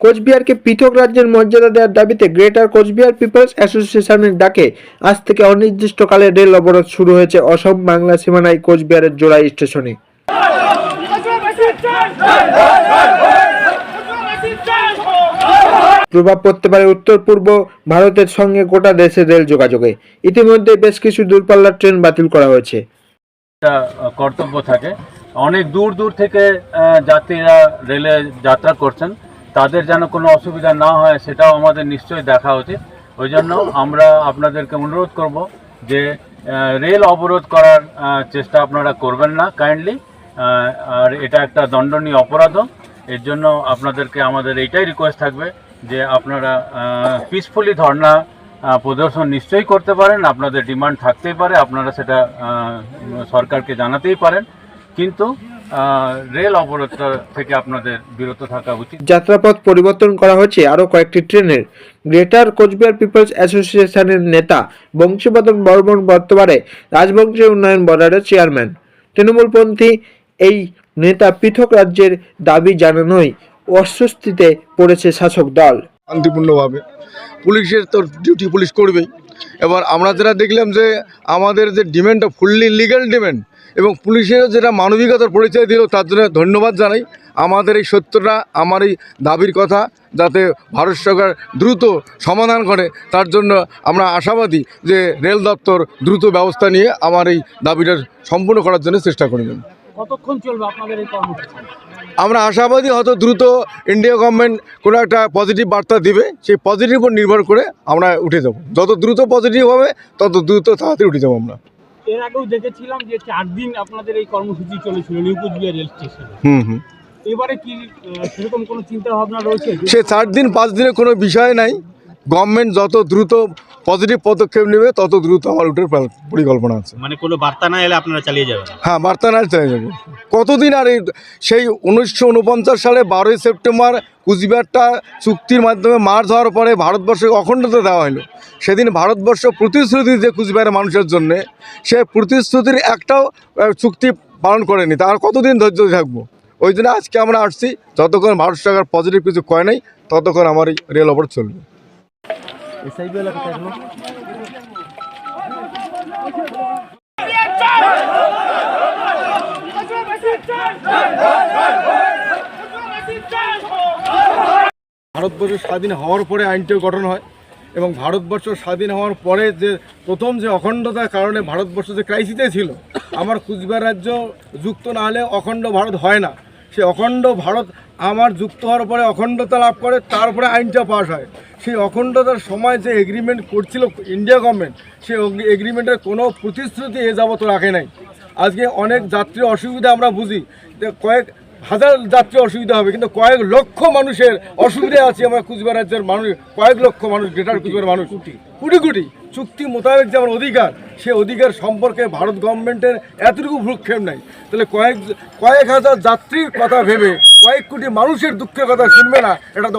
কোচবিহারকে পৃথক রাজ্যের মর্যাদা দেওয়ার দাবিতে গ্রেটার কোচবিহার পিপলস অ্যাসোসিয়েশনের ডাকে আজ থেকে অনির্দিষ্টকালে রেল অবরোধ শুরু হয়েছে অসম বাংলা সীমানায় কোচবিহারের জোড়াই স্টেশনে। প্রভাব পড়তে পারে উত্তর, পূর্ব ভারতের সঙ্গে গোটা দেশের রেল যোগাযোগে। ইতিমধ্যে বেশ কিছু দূরপাল্লার ট্রেন বাতিল করা হয়েছে। কর্তব্য থাকে। অনেক দূর দূর থেকে যাত্রীরা রেলে যাত্রা করছেন। তাদের যেন কোনো অসুবিধা না হয় সেটাও আমাদের নিশ্চয়ই দেখা উচিত। ওই জন্য আমরা আপনাদেরকে অনুরোধ করব যে রেল অবরোধ করার চেষ্টা আপনারা করবেন না কাইন্ডলি আর এটা একটা দণ্ডনীয় অপরাধও। এর জন্য আপনাদেরকে আমাদের এইটাই রিকোয়েস্ট থাকবে যে আপনারা পিসফুলি আহ, প্রদর্শন নিশ্চয়ই করতে পারেন। আপনাদের ডিমান্ড থাকতেই পারে আপনারা সেটা সরকারকে জানাতেই পারেন। কিন্তু রেল অবরোধটা থেকে আপনাদের বিরত থাকা উচিত। যাত্রাপথ পরিবর্তন করা হয়েছে আরও কয়েকটি ট্রেনের। গ্রেটার কোচবিহার পিপলস অ্যাসোসিয়েশনের নেতা বংশীবদন বর্মন বর্তমানে রাজবংশী উন্নয়ন বোর্ডের চেয়ারম্যান। তৃণমূলপন্থী এই নেতা পৃথক রাজ্যের দাবি জানানোয় অস্বস্তিতে পড়েছে শাসক দল। শান্তিপূর্ণভাবে পুলিশের তো ডিউটি পুলিশ করবেই। এবার আমরা যারা দেখলাম যে আমাদের যে ডিমান্ডটা ফুললি লিগ্যাল ডিমান্ড এবং পুলিশেরও যেটা মানবিকতার পরিচয় দিল তার জন্য ধন্যবাদ জানাই। আমাদের এই সত্যটা আমার এই দাবির কথা যাতে ভারত সরকার দ্রুত সমাধান করে তার জন্য আমরা আশাবাদী যে রেল দপ্তর দ্রুত ব্যবস্থা নিয়ে আমার এই দাবিটা সম্পূর্ণ করার জন্য চেষ্টা করবেন কতক্ষণ চলবে আপনাদের এই কর্মসূচি? আমরা আশাবাদী হয়তো দ্রুত ইন্ডিয়া গভর্নমেন্ট কোনো একটা পজিটিভ বার্তা দিবে সেই পজিটিভ উপর নির্ভর করে আমরা উঠে যাব। যত দ্রুত পজিটিভ হবে তত দ্রুত তাড়াতাড়ি উঠে যাব আমরা। এর আগেও দেখেছিলাম যে চার দিন আপনাদের এই কর্মসূচি চলেছিল নিউকুচবিহার রেল স্টেশনে। হুম হুম। এবারে কি সেরকম কোনো চিন্তা ভাবনা রয়েছে? সে চার দিন পাঁচ দিনের কোনো বিষয় নাই। গভর্নমেন্ট যত দ্রুত পজিটিভ পদক্ষেপ নেবে তত দ্রুত আমার উঠে পরিকল্পনা আছে। মানে কোনো বার্তা না এলে আপনারা চালিয়ে যাবেন? হ্যাঁ বার্তা না চলে যাবে। কতদিন আর এই সেই উনিশশো উনপঞ্চাশ সালে বারোই সেপ্টেম্বর কুচবিহারটা চুক্তির মাধ্যমে মার হওয়ার পরে ভারতবর্ষে অখণ্ডতা দেওয়া হলো। সেদিন ভারতবর্ষ প্রতিশ্রুতি যে কুচবিহারের মানুষের জন্যে সে প্রতিশ্রুতির একটাও চুক্তি পালন করেনি। তার কতদিন ধৈর্য থাকব? ওই জন্য আজকে আমরা আসছি। যতক্ষণ ভারত সরকার পজিটিভ কিছু কয় নাই ততক্ষণ আমার এই রেল অপর চলবে। ভারতবর্ষ স্বাধীন হওয়ার পরে আইনটি গঠন হয় এবং ভারতবর্ষ স্বাধীন হওয়ার পরে যে প্রথম যে অখণ্ডতার কারণে ভারতবর্ষ যে ক্রাইসিসে ছিল, আমার কুচবিহার রাজ্য যুক্ত না হলে অখণ্ড ভারত হয় না। সেই অখণ্ড ভারত আমার যুক্ত হওয়ার পরে অখণ্ডতা লাভ করে তারপরে আইনটা পাস হয়। সেই অখণ্ডতার সময় যে এগ্রিমেন্ট করছিল ইন্ডিয়া গভর্নমেন্ট সেই এগ্রিমেন্টের কোনো প্রতিশ্রুতি এ যাবত রাখে নাই। আজকে অনেক যাত্রী অসুবিধা আমরা বুঝি। যে কয়েক হাজার যাত্রী অসুবিধা হবে কিন্তু কয়েক লক্ষ মানুষের অসুবিধা আছে। আমরা কুচবিহার রাজ্যের মানুষ কয়েক লক্ষ মানুষ গ্রেটার কুচবিহার মানুষ। কোটি। কোটি চুক্তি মোতাবেক যে আমার অধিকার সে অধিকার সম্পর্কে ভারত গভর্নমেন্টের এতটুকু ভ্রুক্ষেপ নাই। তাহলে কয়েক কয়েক হাজার যাত্রীর কথা ভেবে কয়েক কোটি মানুষের দুঃখের কথা শুনবে না এটা তো